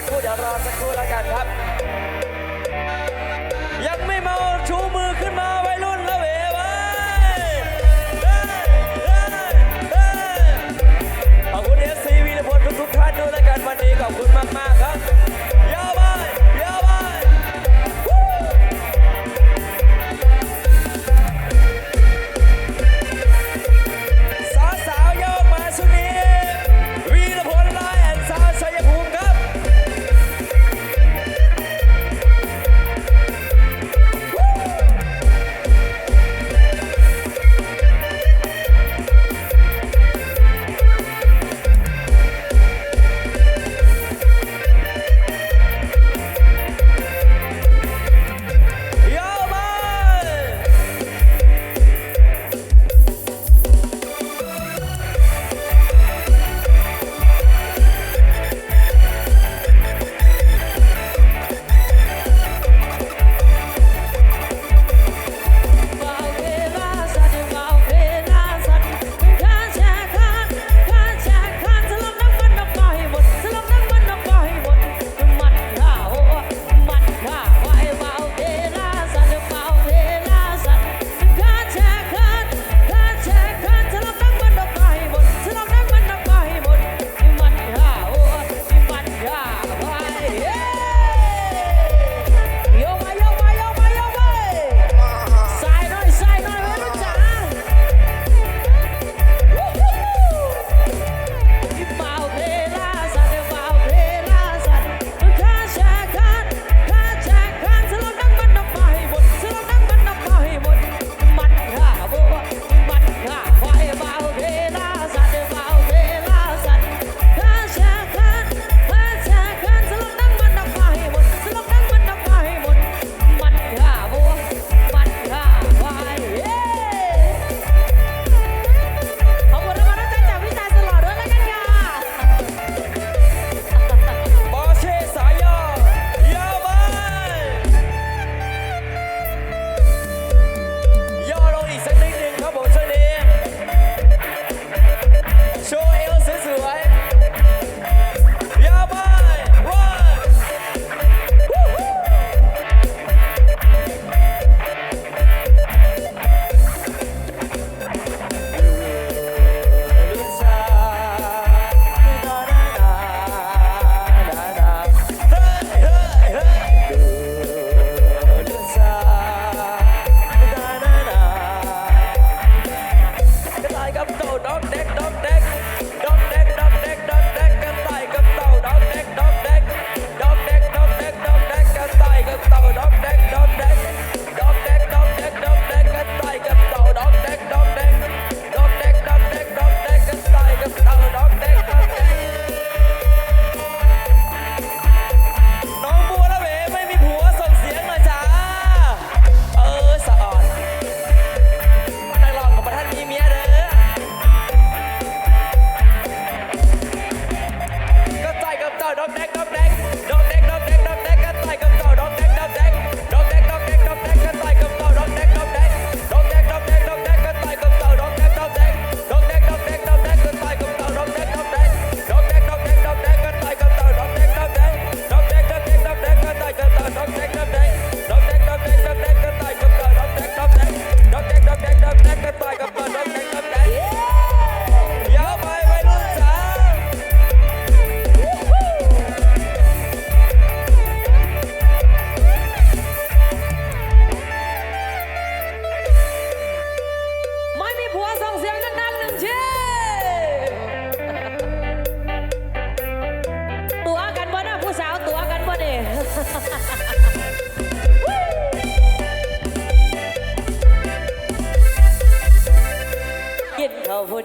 ักครู่เดี๋ยวรอสักครู่แล้วกันครับ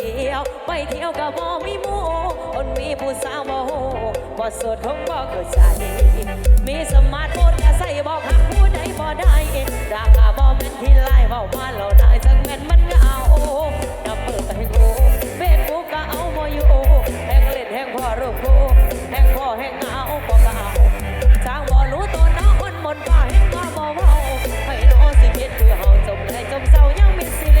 ียว ไปเที่ยวกับบ่มีหมู่คนมีผู้สาวบ่โหบ่สดคงบ่เข้าใจ มีสมาร์ทโฟนก็ใส่บอกหักผู้ใดบ่ได้ราคาบ่แม่นที่ไล่เว้ามาเราได้จังแม่นมันเอาดับเบิลให้โกเฟซบุ๊กก็เอาบ่อยู่แฮงเล่นแห่งพ่อรูปโกแห่งพ่อแห่งเงาบ่ก็เอาจางบ่รู้ตัวน้องคนมนต์ป้าเห็นว่าบ่เว้าให้น้อสิเฮ็ดคือเฮาจมใจจมเศร้ายังมีสิเล